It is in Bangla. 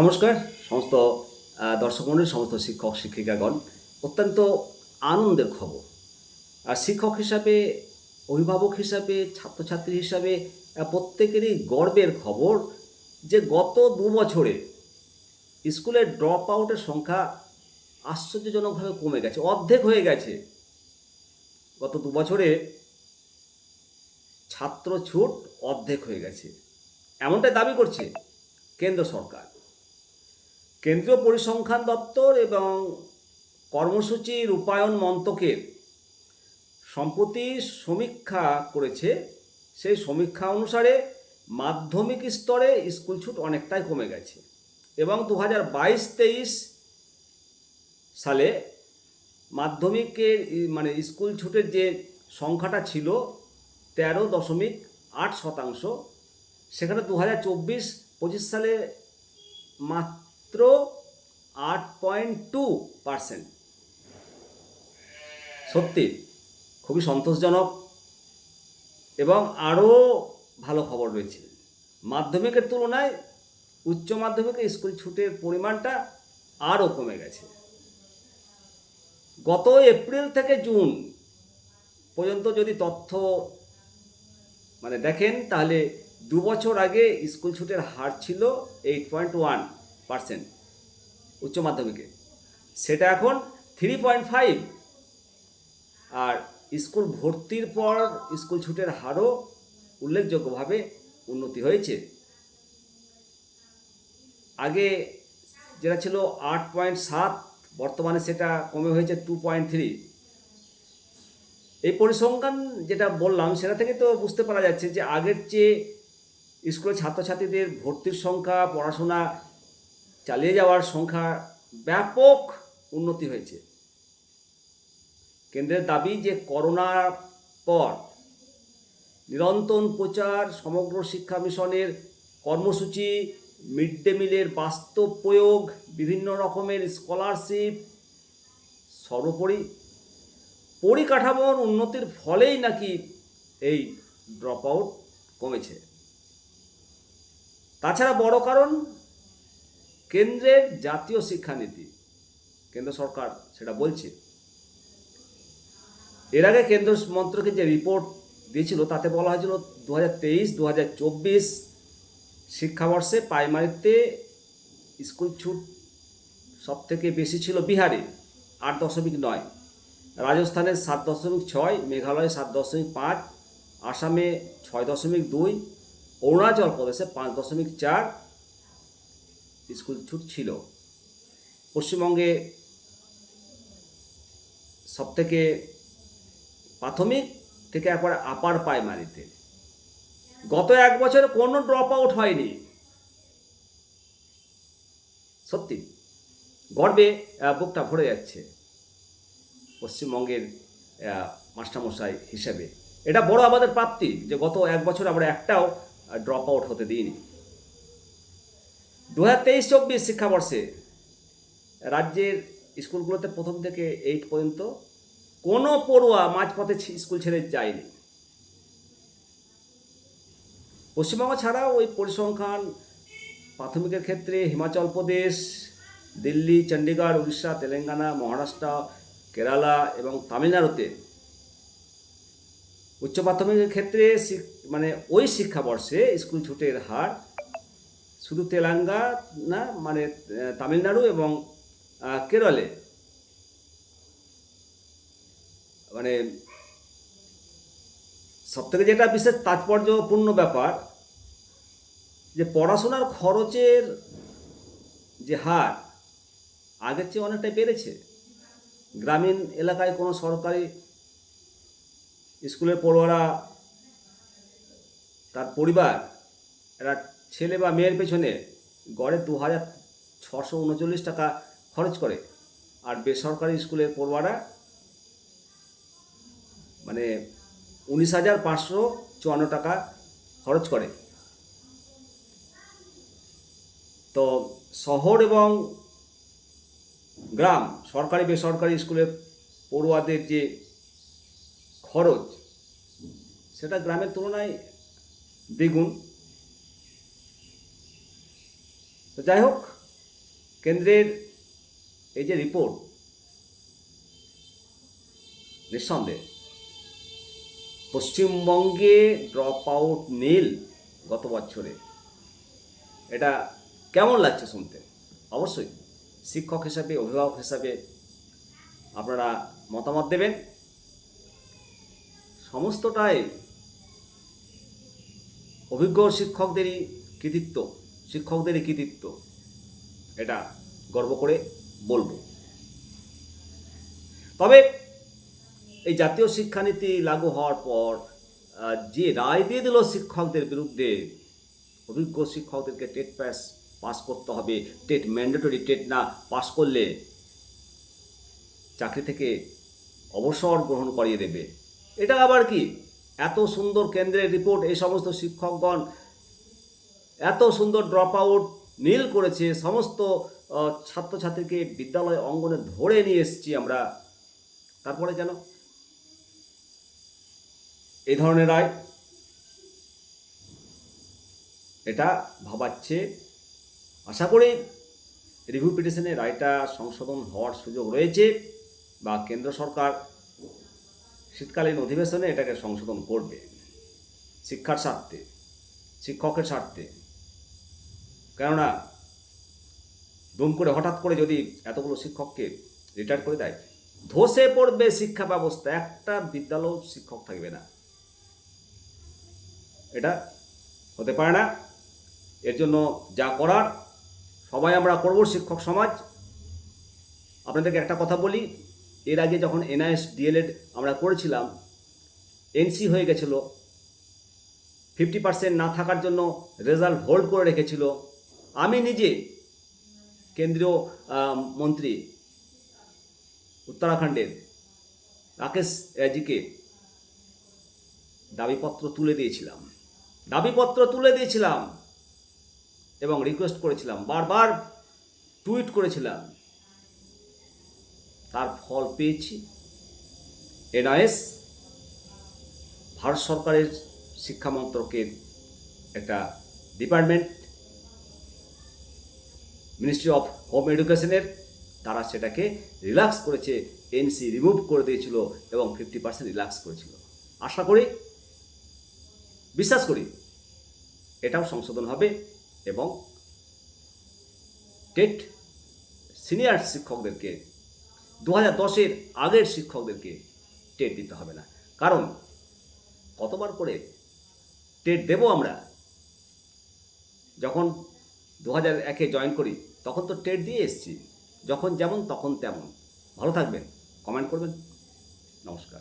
নমস্কার, সমস্ত দর্শক মণ্ডলী, সমস্ত শিক্ষক, শিক্ষিকাগণ, অত্যন্ত আনন্দের খবর। আর শিক্ষক হিসাবে, অভিভাবক হিসাবে, ছাত্রছাত্রী হিসাবে প্রত্যেকেরই গর্বের খবর যে গত দু বছরে স্কুলের ড্রপ আউটের সংখ্যা আশ্চর্যজনকভাবে কমে গেছে, অর্ধেক হয়ে গেছে। গত দু বছরে ছাত্র ছুট অর্ধেক হয়ে গেছে। এমনটাই দাবি করছে কেন্দ্র সরকার। কেন্দ্রীয় পরিসংখ্যান দপ্তর এবং কর্মসূচি রূপায়ণ মন্ত্রকের সম্প্রতি সমীক্ষা করেছে। সেই সমীক্ষা অনুসারে মাধ্যমিক স্তরে স্কুল ছুট অনেকটাই কমে গেছে এবং দু হাজার বাইশ তেইশ সালে মাধ্যমিকের মানে স্কুল ছুটের যে সংখ্যাটা ছিল তেরো দশমিক আট শতাংশ, সেখানে দু হাজার চব্বিশ পঁচিশ সালে মাত্র আট পয়েন্ট টু পার্সেন্ট। সত্যি, খুবই সন্তোষজনক এবং আরও ভালো খবর রয়েছে। মাধ্যমিকের তুলনায় উচ্চ মাধ্যমিকে স্কুল ছুটের পরিমাণটা আরও কমে গেছে। গত এপ্রিল থেকে জুন পর্যন্ত যদি তথ্য মানে দেখেন, তাহলে দু বছর আগে স্কুল ছুটের হার ছিল এইট পয়েন্ট ওয়ান। পার্সেন্ট উচ্চ মাধ্যমিকে। সেটা এখন থ্রি পয়েন্ট ফাইভ আর স্কুল ভর্তির পর স্কুল ছুটের হারও উল্লেখযোগ্যভাবে উন্নতি হয়েছে। আগে যেটা ছিল আট পয়েন্ট সাত, বর্তমানে সেটা কমে হয়েছে টু পয়েন্ট থ্রি এই পরিসংখ্যান যেটা বললাম, সেটা থেকে তো বুঝতে পারা যাচ্ছে যে আগের চেয়ে স্কুলের ছাত্রছাত্রীদের ভর্তির সংখ্যা, পড়াশোনা চালিয়ে যাওয়ার সংখ্যা ব্যাপক উন্নতি হয়েছে। কেন্দ্রের দাবি যে করোনার পর নিরন্তর প্রচার সমগ্র শিক্ষা মিশনের কর্মসূচি, মিড ডে মিলের বাস্তব প্রয়োগ, বিভিন্ন রকমের স্কলারশিপ, সর্বোপরি পরিকাঠামোর উন্নতির ফলেই নাকি এই ড্রপ আউট কমেছে। তাছাড়া বড় কারণ কেন্দ্রের জাতীয় শিক্ষানীতি, কেন্দ্র সরকার সেটা বলছে। এর আগে কেন্দ্র মন্ত্রকের যে রিপোর্ট দিয়েছিল, তাতে বলা হয়েছিল দু হাজার তেইশ দু হাজার চব্বিশ শিক্ষাবর্ষে প্রাইমারিতে স্কুল ছুট সব থেকে বেশি ছিল বিহারে, আট দশমিক নয়। রাজস্থানের সাত দশমিক ছয়, মেঘালয়ে সাত দশমিক পাঁচ, আসামে ছয় দশমিক দুই, অরুণাচল প্রদেশে পাঁচ দশমিক চার স্কুল ছুট ছিল। পশ্চিমবঙ্গে সবথেকে প্রাথমিক থেকে একবারে আপার প্রাইমারিতে গত এক বছরে কোনো ড্রপ আউট হয়নি। সত্যি, গর্বে বুকটা ভরে যাচ্ছে পশ্চিমবঙ্গের মাস্টারমশাই হিসেবে। এটা বড় আমাদের প্রাপ্তি যে গত এক বছর আমরা একটাও ড্রপ আউট হতে দিইনি। দু হাজার তেইশ চব্বিশ শিক্ষাবর্ষে রাজ্যের স্কুলগুলোতে প্রথম থেকে এইট পর্যন্ত কোনো পড়ুয়া মাঝপথে স্কুল ছেড়ে যায়নি। পশ্চিমবঙ্গ ছাড়াও ওই পরিসংখ্যান, প্রাথমিকের ক্ষেত্রে হিমাচল প্রদেশ, দিল্লি, চণ্ডীগড়, উড়িষ্যা, তেলেঙ্গানা, মহারাষ্ট্র, কেরালা এবং তামিলনাড়ুতে উচ্চ প্রাথমিকের ক্ষেত্রে মানে ওই শিক্ষাবর্ষে স্কুল ছুটের হার শুধু তেলেঙ্গানা মানে তামিলনাড়ু এবং কেরলে। মানে সব থেকে যেটা বিশেষ তাৎপর্যপূর্ণ ব্যাপার, যে পড়াশোনার খরচের যে হার, আগের চেয়ে অনেকটাই বেড়েছে। গ্রামীণ এলাকায় কোনো সরকারি স্কুলের পড়ুয়ারা, তার পরিবার, এরা ছেলে বা মেয়ের পেছনে গড়ে দু হাজার ছশো উনচল্লিশ টাকা খরচ করে। আর বেসরকারি স্কুলের পড়ুয়ারা মানে উনিশ হাজার পাঁচশো চুয়ান্ন টাকা খরচ করে। তো শহর এবং গ্রাম, সরকারি বেসরকারি স্কুলে পড়ুয়াদের যে খরচ, সেটা গ্রামের তুলনায় দ্বিগুণ। তো যাই হোক, কেন্দ্রের এই যে রিপোর্ট নিঃসন্দেহে, পশ্চিমবঙ্গে ড্রপ আউট নীল গত বছরে। এটা কেমন লাগছে শুনতে? অবশ্যই শিক্ষক হিসাবে, অভিভাবক হিসাবে আপনারা মতামত দেবেন। সমস্তটাই অভিজ্ঞ শিক্ষকদেরই কৃতিত্ব। শিক্ষকদেরই কৃতিত্ব এটা গর্ব করে বলব। তবে এই জাতীয় শিক্ষানীতি লাগু হওয়ার পর যে রায় দিয়ে দিল শিক্ষকদের বিরুদ্ধে, অভিজ্ঞ শিক্ষকদেরকে টেট পাস পাস করতে হবে। টেট ম্যান্ডেটরি টেট না পাস করলে চাকরি থেকে অবসর গ্রহণ করিয়ে দেবে। এটা আবার কি? এত সুন্দর কেন্দ্রের রিপোর্ট, এই সমস্ত শিক্ষকগণ এত সুন্দর ড্রপ আউট নীল করেছে, সমস্ত ছাত্রছাত্রীকে বিদ্যালয় অঙ্গনে ধরে নিয়ে এসেছি আমরা। তারপরে যেন এই ধরনের রায় এটা ভাবাচ্ছে। আশা করি রিভিউ পিটিশনে রায়টা সংশোধন হওয়ার সুযোগ রয়েছে বা কেন্দ্র সরকার শীতকালীন অধিবেশনে এটাকে সংশোধন করবে। শিক্ষার স্বার্থে, শিক্ষকের স্বার্থে। কেননা দুম করে হঠাৎ করে যদি এতগুলো শিক্ষককে রিটায়ার করে দেয়, ধসে পড়বে শিক্ষা ব্যবস্থা, একটা বিদ্যালয় শিক্ষক থাকবে না। এটা হতে পারে না। এর জন্য যা করার, সবাই আমরা করব শিক্ষক সমাজ। আপনাদেরকে একটা কথা বলি, এর আগে যখন এনআইএস, ডিএলএড আমরা করেছিলাম, এনসি হয়ে গেছিল। ফিফটি পার্সেন্ট না থাকার জন্য রেজাল্ট হোল্ড করে রেখেছিল। আমি নিজে কেন্দ্রীয় মন্ত্রী, উত্তরাখণ্ডের রাকেশ রাজিকে দাবিপত্র তুলে দিয়েছিলাম। দাবিপত্র তুলে দিয়েছিলাম এবং রিকোয়েস্ট করেছিলাম, বারবার টুইট করেছিলাম। তার ফল পেয়েছি। এনআইএস, ভারত সরকারের শিক্ষা মন্ত্রকের একটা ডিপার্টমেন্ট মিনিস্ট্রি অফ হোম এডুকেশনের তারা সেটাকে রিল্যাক্স করেছে এনসি রিমুভ করে দিয়েছিল এবং ফিফটি পার্সেন্ট রিল্যাক্স করেছিল। আশা করি, বিশ্বাস করি, এটাও সংশোধন হবে এবং টেট সিনিয়র শিক্ষকদেরকে দু হাজার দশের আগের শিক্ষকদেরকে টেট দিতে হবে না। কারণ, কতবার করে টেট দেবো আমরা, যখন দু হাজার একে জয়েন করি তখন তো টেট দিয়ে এসছি। যখন যেমন তখন তেমন। ভালো থাকবেন। কমেন্ট করবেন। নমস্কার।